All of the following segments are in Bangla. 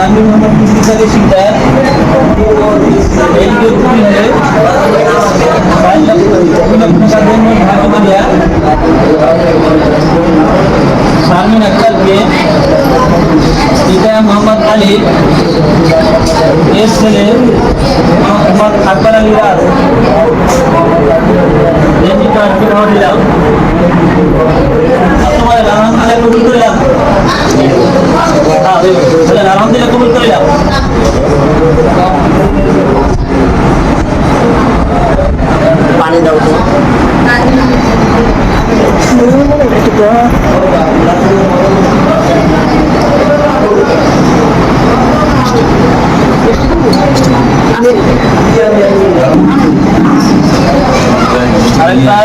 আমি মোহাম্মদ মুস্তাফা শিকদার এই যে কুমিল্লে শারমিন আক্তারকে পিতা মোহাম্মদ আলী এর ছেলে মোহাম্মদ আকবর আলী রাজ আলহামদুলিল্লাহ কবুল করলাম পানি দাও তো। আরেকবার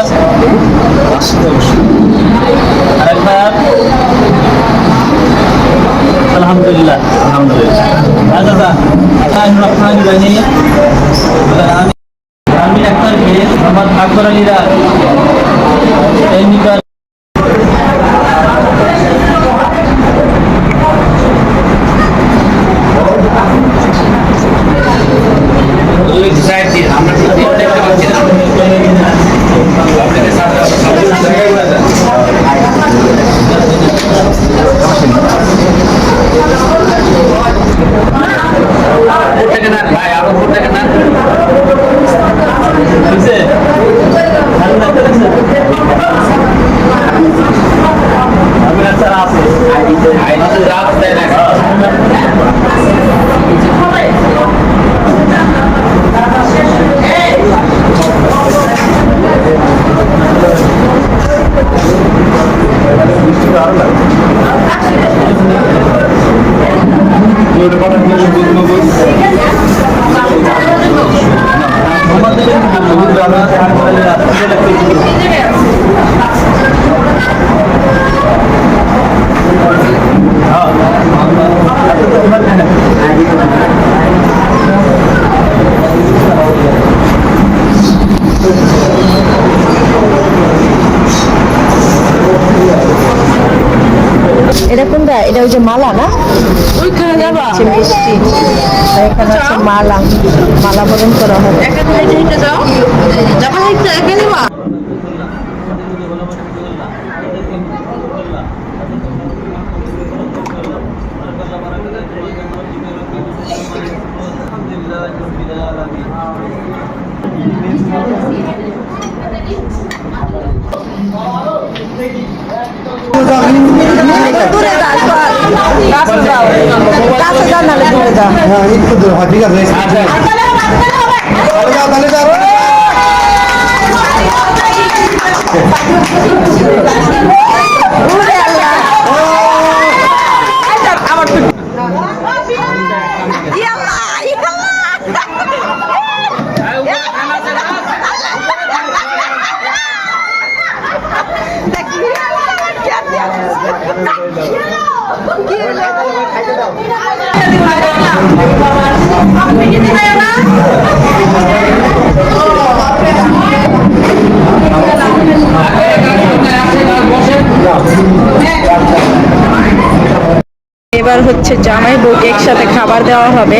রহমান আমি আমি পেয়ে আমার আকবর আলীরা এই নিকট যে মালা না? ওইখানে যাবা? মিষ্টি। এখানে হচ্ছে মালা। মালা বরণ করা হবে। এখানে হেঁটে হ্যাঁ একটু দূর হয় ঠিক আছে তাহলে যাও তাহলে যাও দূরে আল্লাহ এবার হচ্ছে জামাই বউকে একসাথে খাবার দেওয়া হবে।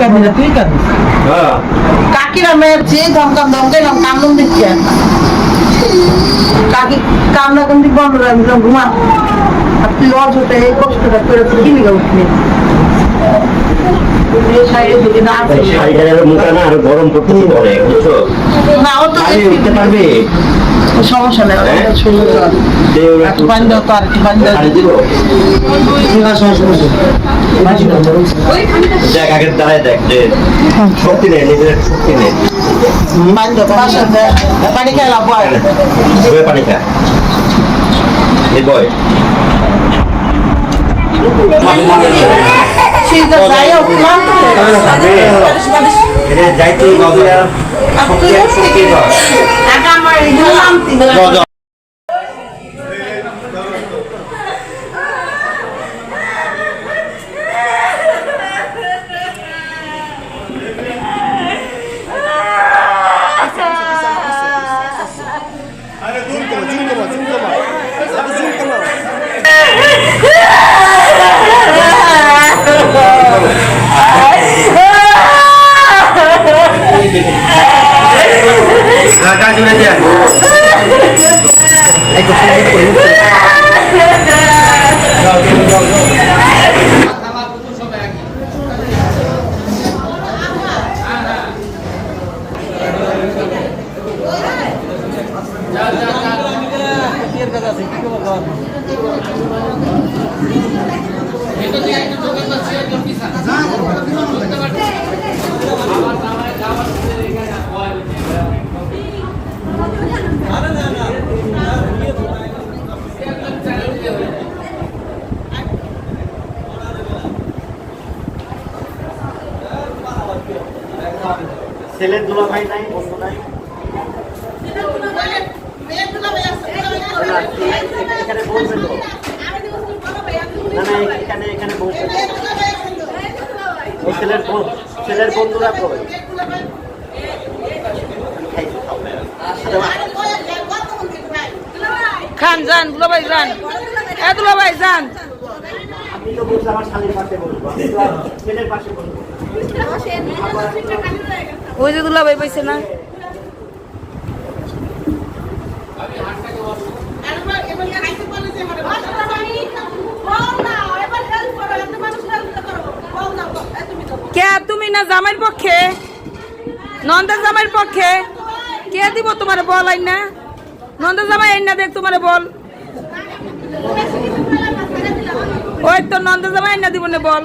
কাঁদি না তুই কাঁদিস কাকিরা মেয়ের চেয়ে ধমকাম ধমকাইলাম কামলুম দিচ্ছে। কাকি কামলা কিন্তু বন্ধ রাখলাম ঘুমা। তুই লজ হতে এই কষ্টটা করে তুই কি লিখে উঠলি এই সাইডে দিকে না আছে। শাড়িটার মুখে না আরও গরম করতেছি পরে বুঝছ? না, ও তো উঠতে পারবে? সমস্যা নেই হ্যাঁ? দেখ আগের দাঁড়ায় দেখ যে শক্তি নেই নিজের শক্তি নেই। পানি দাও তোমার পানি খেলাম বয়। বয় শীতে যাই ক্লান্ত হয়ে গেছে। ছেলের দুলা ভাই নাই বন্ধু নাই। এখানে বলবে তো না না এখানে এখানে বলবে ও ছেলের বোন- ছেলের বন্ধুরা কবে খান যান দুলা ভাই যান। এ দুলা ভাই যান। আমি তো বলছি আমার শালির পাশে বলব আমি তো আর ছেলের পাশে বলব ওই যে দুলা ভাই পাইছে না। তুমি না জামাইয়ের পক্ষে? নন্দা জামাইয়ের পক্ষে? কে দিব তোমার বল আইন? না নন্দা জামাই আইন না দেখ তোমার বল। ওই তো নন্দা জামাই আইন না দিব না বল।